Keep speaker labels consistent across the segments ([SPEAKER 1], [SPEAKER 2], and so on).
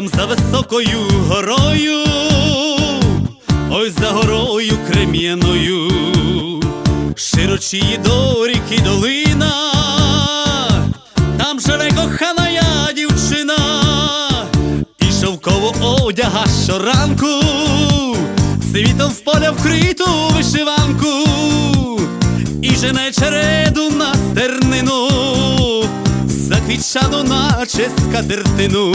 [SPEAKER 1] Там за високою горою, ой за горою крем'яною, широчі доріки долина, там живе кохана я дівчина, і шовково одяга щоранку, світом в поля вкриту вишиванку, і жене череду на стернину, заквітчану наче скатертину.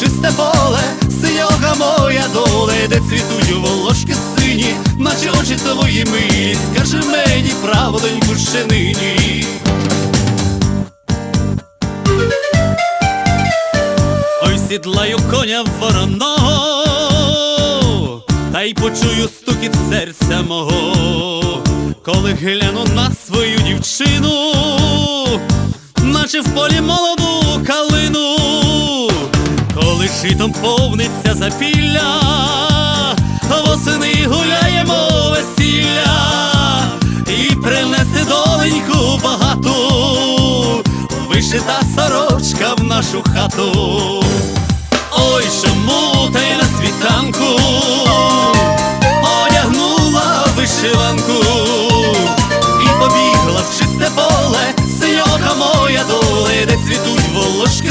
[SPEAKER 1] чисте поле, синьока моя доле, де цвітуть волошки сині, наче очі твої милі, скажи мені право, доньку, ще нині. Ой, сідлаю коня вороного, та й почую стукіт серця мого, коли гляну на свою дівчину, наче в полі молоду житом повниться запілля, восени гуляємо весілля. І принесе доленьку багату, вишита сорочка в нашу хату. Ой, чому та на світанку. Одягнула вишиванку. І побігла в чисте поле, синьока моя доле, де цвітуть волошки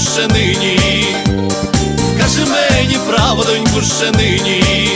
[SPEAKER 1] Ще нині. Скажи мені право, доньку, ще нині.